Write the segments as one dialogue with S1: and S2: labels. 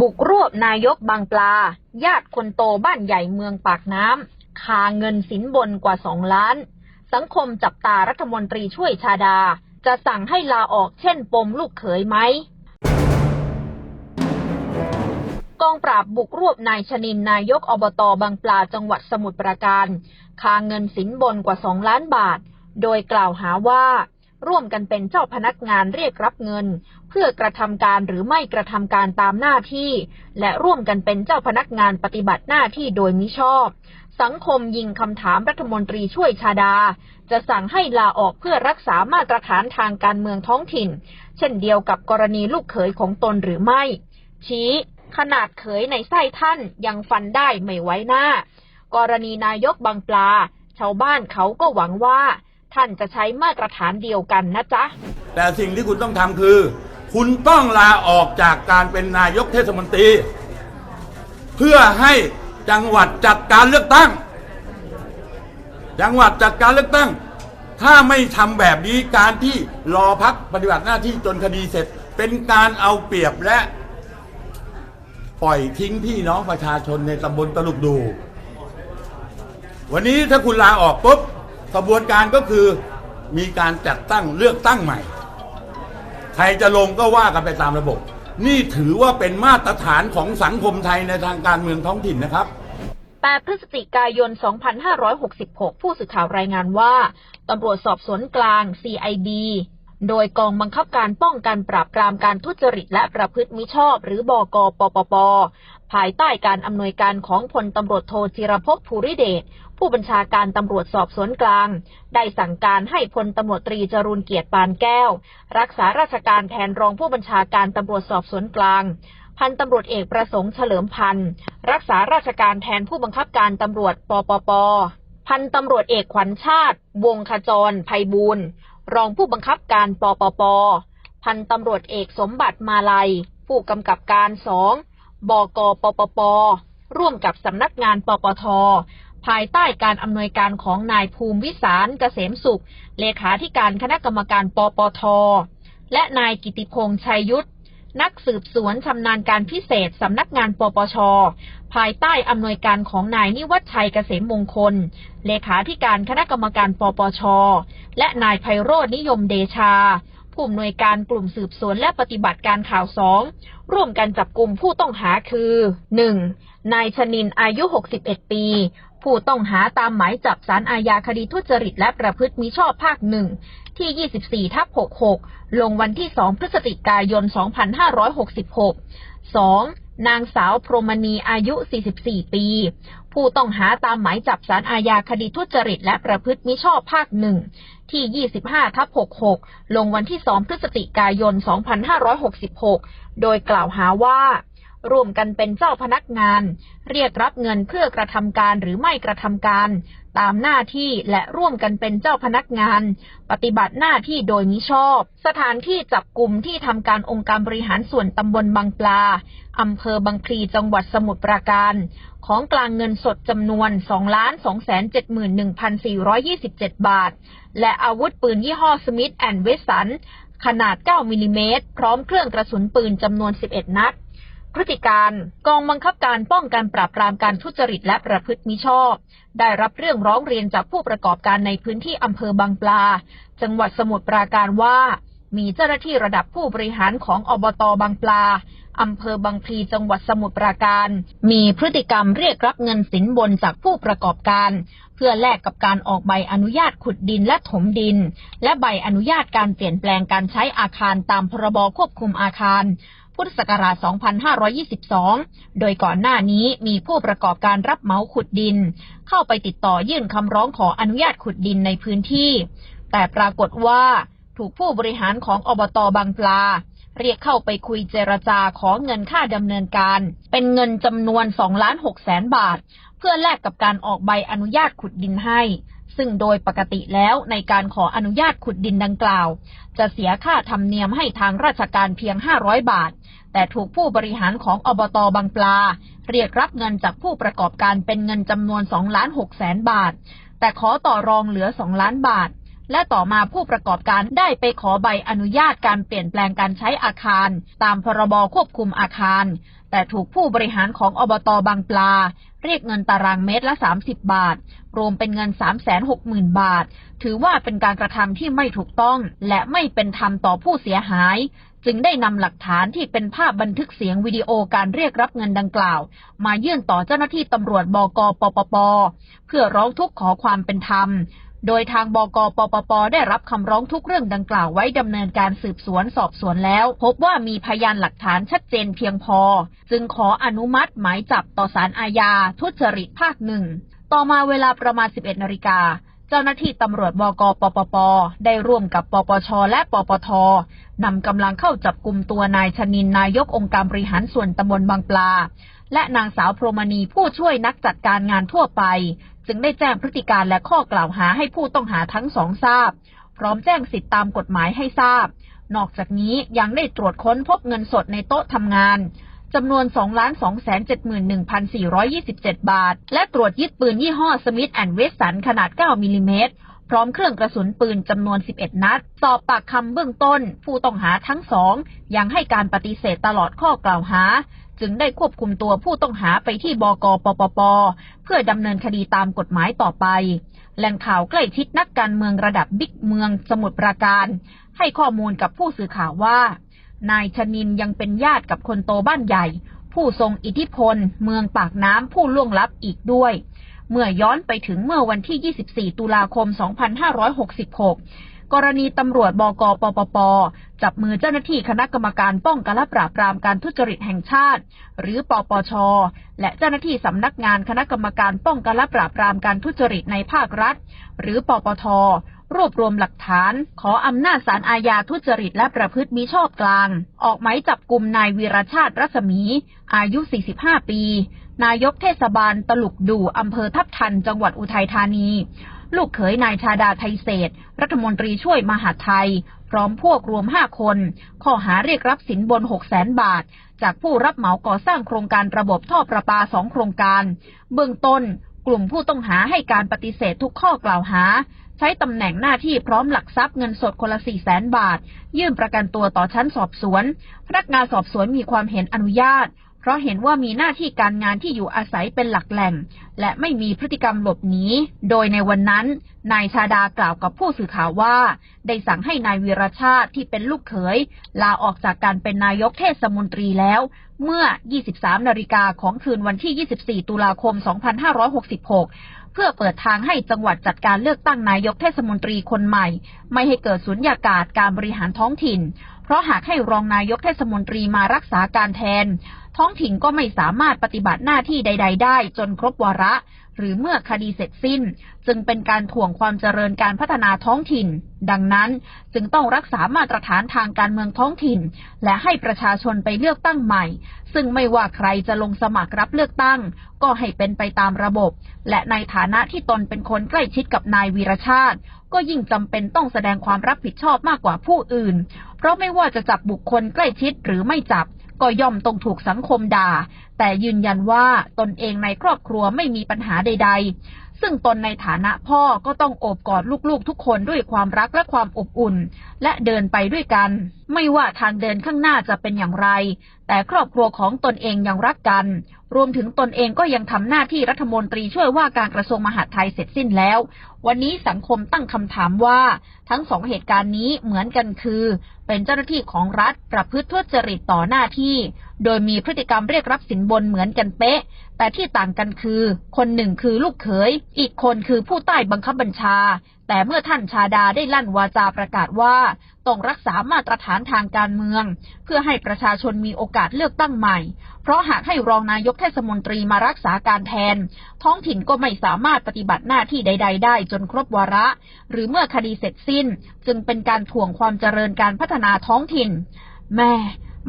S1: บุกรวบนายกบางปลา ญาติคนโตบ้านใหญ่เมืองปากน้ำคาเงินสินบนกว่าสองล้าน สังคมจับตารัฐมนตรีช่วยชาดา จะสั่งให้ลาออกเช่นปมลูกเขยไหม กองปราบบุกรวบนายชนินนายกอบตบางปลาจังหวัดสมุทรปราการคาเงินสินบนกว่าสองล้านบาท โดยกล่าวหาว่า ร่วมกันเป็นเจ้าพนักงานเรียกรับเงิน พื่อกระทำการหรือไม่กระทำการตามหน้าที่ และร่วมกันเป็นเจ้าพนักงานปฏิบัติหน้าที่โดยมิชอบ สังคมยิงคำถามรัฐมนตรีช่วยชาดา จะสั่งให้ลาออกเพื่อรักษามาตรฐานทางการเมืองท้องถิ่น เช่นเดียวกับกรณีลูกเขยของตนหรือไม่ ชี้ ขนาดเขยในไส้ท่านยังฟันได้ไม่ไว้หน้า กรณีนายกบางปลา ชาวบ้านเขาก็หวังว่า ท่านจะใช้มาตรฐานเดียวกันนะจ๊ะ
S2: แต่สิ่งที่คุณต้องทำคือ คุณต้องลาออกจากการเป็นนายกเทศมนตรี เพื่อให้จังหวัดจัดการเลือกตั้ง จังหวัดจัดการเลือกตั้ง ถ้าไม่ทำแบบนี้การที่รอพักปฏิบัติหน้าที่จนคดีเสร็จ เป็นการเอาเปรียบและปล่อยทิ้งพี่น้องประชาชนในตำบลตลุกดู วันนี้ถ้าคุณลาออกปุ๊บกระบวนการก็คือมีการจัดตั้งเลือกตั้งใหม่ ใครจะลงก็ว่ากันไปตามระบบ นี่ถือว่าเป็นมาตรฐานของสังคมไทยในทางการเมืองท้องถิ่นนะครับ
S1: 8 พฤศจิกายน 2566 ผู้สื่อข่าวรายงานว่าตำรวจสอบสวนกลาง CID โดยกองบังคับการป้องกันปราบปรามการทุจริตและประพฤติมิชอบ หรือบอกปปป ภายใต้การอำนวยการของพลตำรวจโทจิรพภภูริเดช ผู้บัญชาการตำรวจสอบสวนกลาง ได้สั่งการให้พลตำรวจตรีจรูนเกียรติปานแก้ว รักษาราชการแทนรองผู้บัญชาการตำรวจสอบสวนกลาง พันตำรวจเอกประสงค์เฉลิมพันธ์รักษาราชการแทนผู้บังคับการตำรวจปปป พันตำรวจเอกขวัญชาติ วงขจรไพบูลย์รองผู้บังคับการปปป พันตำรวจเอกสมบัติมาลัย ผู้กำกับการสองบกปปป ร่วมกับสำนักงานปปท ภายใต้การอำนวยการของนายภูมิวิสารเกษมสุข เลขาธิการคณะกรรมการปปท และนายกิติพงษ์ชัยยุทธนักสืบสวนชำนาญการพิเศษสำนักงานปปช ภายใต้อำนวยการของนายนิวัฒชัยเกษมมงคล เลขาธิการคณะกรรมการปปช และนายไพโรจน์นิยมเดชา ผู้อำนวยการกลุ่มสืบสวนและปฏิบัติการข่าวสองร่วมกันจับกลุ่มผู้ต้องหาคือ 1. นายชนินอายุ 61 ปี ผู้ต้องหาตามหมายจับสารอาญาคดีทุจริตและประพฤติมิชอบภาคหนึ่งที่ 24 ทับ 66 ลงวันที่ 2 พฤศจิกายน 2566 2. นางสาวพรหมณีอายุ 44 ปี ผู้ต้องหาตามหมายจับสารอาญาคดีทุจริตและประพฤติมิชอบภาคหนึ่งที่ 25 ทับ 66 ลงวันที่ 2 พฤศจิกายน 2566 โดยกล่าวหาว่า ร่วมกันเป็นเจ้าพนักงาน เรียกรับเงินเพื่อกระทำการหรือไม่กระทำการ ตามหน้าที่และร่วมกันเป็นเจ้าพนักงาน ปฏิบัติหน้าที่โดยมิชอบ สถานที่จับกลุ่มที่ทำการองค์การบริหารส่วนตำบลบางปลาอำเภอบางพลีจังหวัดสมุทรปราการ ของกลางเงินสดจำนวน 2 271,427 บาท และอาวุธปืนยี่ห้อสมิธแอนด์เวสันขนาด 9 มิลลิเมตร พร้อมเครื่องกระสุนปืนจำนวน 11 นัด พฤติการกองบังคับการป้องกันปราบปรามการทุจริตและประพฤติมิชอบ ได้รับเรื่องร้องเรียนจากผู้ประกอบการในพื้นที่อำเภอบางปลา จังหวัดสมุทรปราการว่า มีเจ้าหน้าที่ระดับผู้บริหารของอบตบางปลาอำเภอบางพลีจังหวัดสมุทรปราการ มีพฤติกรรมเรียกรับเงินสินบนจากผู้ประกอบการ เพื่อแลกกับการออกใบอนุญาตขุดดินและถมดิน และใบอนุญาตการเปลี่ยนแปลงการใช้อาคารตามพรบควบคุมอาคาร พุทธศักราช 2522 โดยก่อนหน้านี้มีผู้ประกอบการรับเหมาขุดดิน เข้าไปติดต่อยื่นคำร้องขออนุญาตขุดดินในพื้นที่ แต่ปรากฏว่าถูกผู้บริหารของอบตบางปลา เรียกเข้าไปคุยเจรจาขอเงินค่าดำเนินการ เป็นเงินจำนวน2ล้าน6แสนบาท เพื่อแลกกับการออกใบอนุญาตขุดดินให้ ซึ่งโดยปกติแล้วในการขออนุญาตขุดดินดังกล่าว จะเสียค่าธรรมเนียมให้ทางราชการเพียง 500 บาท แต่ถูกผู้บริหารของอบตบางปลา เรียกรับเงินจากผู้ประกอบการเป็นเงินจำนวน2ล้าน6แสนบาท แต่ขอต่อรองเหลือ 2 ล้านบาท และต่อมาผู้ประกอบการได้ไปขอใบอนุญาตการเปลี่ยนแปลงการใช้อาคาร ตามพรบควบคุมอาคาร แต่ถูกผู้บริหารของอบตบางปลา เรียกเงินตารางเมตรละ 30 บาท รวมเป็นเงิน 360,000 บาท ถือว่าเป็นการกระทำที่ไม่ถูกต้อง และไม่เป็นธรรมต่อผู้เสียหาย จึงได้นำหลักฐานที่เป็นภาพบันทึกเสียงวิดีโอการเรียกรับเงินดังกล่าว มายื่นต่อเจ้าหน้าที่ตำรวจบกปปป เพื่อร้องทุกข์ขอความเป็นธรรม โดยทางบกปปป ได้รับคำร้องทุกเรื่องดังกล่าวไว้ดำเนินการสืบสวนสอบสวนแล้ว พบว่ามีพยานหลักฐานชัดเจนเพียงพอ จึงขออนุมัติหมายจับต่อสารอาญาทุจริตภาคหนึ่ง ต่อมาเวลาประมาณ 11นาฬิกาเจ้าหน้าที่ตำรวจบกปปป ได้ร่วมกับปปช และปปทนำกำลังเข้าจับกลุ่มตัวนายชนินนายกองค์การบริหารส่วนตำบลบางปลา และนางสาวพรหมณีผู้ช่วยนักจัดการงานทั่วไป จึงได้แจ้งพฤติการและข้อกล่าวหาให้ผู้ต้องหาทั้งสองทราบ พร้อมแจ้งสิทธิตามกฎหมายให้ทราบ นอกจากนี้ยังได้ตรวจค้นพบเงินสดในโต๊ะทำงานจำนวน 2 2 7 1 4 2 7 บาท และตรวจยึดปืนยี่ห้อสมิธแอนด์เวสสันขนาด 9มิลลิเมตร ร้อมเครื่องกระสุนปืนจำนวน 11 นัด สอบปากคำเบื้องต้น ผู้ต้องหาทั้งสองยังให้การปฏิเสธตลอดข้อกล่าวหา จึงได้ควบคุมตัวผู้ต้องหาไปที่บกปปป เพื่อดำเนินคดีตามกฎหมายต่อไป แหล่งข่าวใกล้ชิดนักการเมืองระดับบิ๊กเมืองสมุทรปราการ ให้ข้อมูลกับผู้สื่อข่าวว่า นายชนินยังเป็นญาติกับคนโตบ้านใหญ่ ผู้ทรงอิทธิพล เมืองปากน้ำผู้ล่วงลับอีกด้วย เมื่อย้อนไปถึงเมื่อวันที่ 24 ตุลาคม 2566 กรณีตำรวจบกปปป จับมือเจ้าหน้าที่คณะกรรมการป้องกันและปราบปรามการทุจริตแห่งชาติ หรือปปช และเจ้าหน้าที่สำนักงานคณะกรรมการป้องกันและปราบปรามการทุจริตในภาครัฐ หรือปปท รวบรวมหลักฐาน ขออำนาจศาลอาญาทุจริตและประพฤติมิชอบกลาง ออกหมายจับกลุ่มนายวีรชาติรัศมี อายุ 45 ปี นายกเทศบาลตลุกดู่อำเภอทับทัน จังหวัดอุทัยธานี ลูกเขยนายชาดาไทยเศษ รัฐมนตรีช่วยมหาไทย พร้อมพวกรวม 5 คน ข้อหาเรียกรับสินบน 6 0แสนบาท จากผู้รับเหมาก่อสร้างโครงการระบบท่อประปาสองโครงการ เบื้องต้นกลุ่มผู้ต้องหาให้การปฏิเสธทุกข้อกล่าวหา ใช้ตำแหน่งหน้าที่พร้อมหลักทรัพย์เงินสดคนละ4 0 0แสนบาท ยื่นประกันตัวต่อชั้นสอบสวน พนักงานสอบสวนมีความเห็นอนุญาต เพราะเห็นว่ามีหน้าที่การงานที่อยู่อาศัยเป็นหลักแหล่ง และไม่มีพฤติกรรมหลบหนี โดยในวันนั้น นายชาดากล่าวกับผู้สื่อข่าวว่า ได้สั่งให้นายวีรชาติที่เป็นลูกเขย ลาออกจากการเป็นนายกเทศมนตรีแล้ว เมื่อ 23 นาฬิกาของคืนวันที่ 24 ตุลาคม 2566 เพื่อเปิดทางให้จังหวัดจัดการเลือกตั้งนายกเทศมนตรีคนใหม่ ไม่ให้เกิดสุญญากาศการบริหารท้องถิ่น เพราะหากให้รองนายกเทศมนตรีมารักษาการแทน ท้องถิ่นก็ไม่สามารถปฏิบัติหน้าที่ใด ๆ ได้จนครบวาระ หรือเมื่อคดีเสร็จสิ้น จึงเป็นการถ่วงความเจริญการพัฒนาท้องถิ่น ดังนั้นจึงต้องรักษามาตรฐานทางการเมืองท้องถิ่น และให้ประชาชนไปเลือกตั้งใหม่ ซึ่งไม่ว่าใครจะลงสมัครรับเลือกตั้ง ก็ให้เป็นไปตามระบบ และในฐานะที่ตนเป็นคนใกล้ชิดกับนายวีรชาติ ก็ยิ่งจำเป็นต้องแสดงความรับผิดชอบมากกว่าผู้อื่น เพราะไม่ว่าจะจับบุคคลใกล้ชิดหรือไม่จับ ก็ย่อมต้องถูกสังคมด่า แต่ยืนยันว่าตนเองในครอบครัวไม่มีปัญหาใด ๆ ซึ่งตนในฐานะพ่อก็ต้องโอบกอดลูกๆ ทุกคนด้วยความรักและความอบอุ่น และเดินไปด้วยกัน ไม่ว่าทางเดินข้างหน้าจะเป็นอย่างไร แต่ครอบครัวของตนเองยังรักกัน รวมถึงตนเองก็ยังทำหน้าที่รัฐมนตรีช่วยว่าการกระทรวงมหาดไทยเสร็จสิ้นแล้ว วันนี้สังคมตั้งคำถามว่า ทั้งสองเหตุการณ์นี้เหมือนกันคือเป็นเจ้าหน้าที่ของรัฐประพฤติทุจริตต่อหน้าที่ โดยมีพฤติกรรมเรียกรับสินบนเหมือนกันเป๊ะ แต่ที่ต่างกันคือ คนหนึ่งคือลูกเขย อีกคนคือผู้ใต้บังคับบัญชา แต่เมื่อท่านชาดาได้ลั่นวาจาประกาศว่าต้องรักษามาตรฐานทางการเมือง เพื่อให้ประชาชนมีโอกาสเลือกตั้งใหม่ เพราะหากให้รองนายกเทศมนตรีมารักษาการแทน ท้องถิ่นก็ไม่สามารถปฏิบัติหน้าที่ใด ๆ ได้จนครบวาระ หรือเมื่อคดีเสร็จสิ้น จึงเป็นการถ่วงความเจริญการพัฒนาท้องถิ่น แม่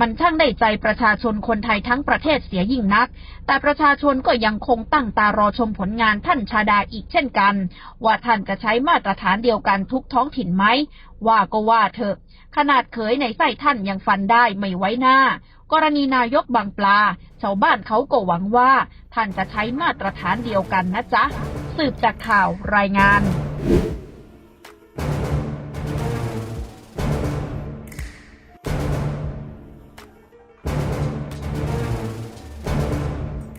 S1: มันช่างได้ใจประชาชนคนไทยทั้งประเทศเสียยิ่งนัก แต่ประชาชนก็ยังคงตั้งตารอชมผลงานท่านชาดาอีกเช่นกัน ว่าท่านจะใช้มาตรฐานเดียวกันทุกท้องถิ่นไหม ว่าก็ว่าเถอะ ขนาดเขยในไส้ท่านยังฟันได้ไม่ไว้หน้า กรณีนายกบางปลา ชาวบ้านเขาก็หวังว่า ท่านจะใช้มาตรฐานเดียวกันนะจ๊ะ สืบจากข่าวรายงาน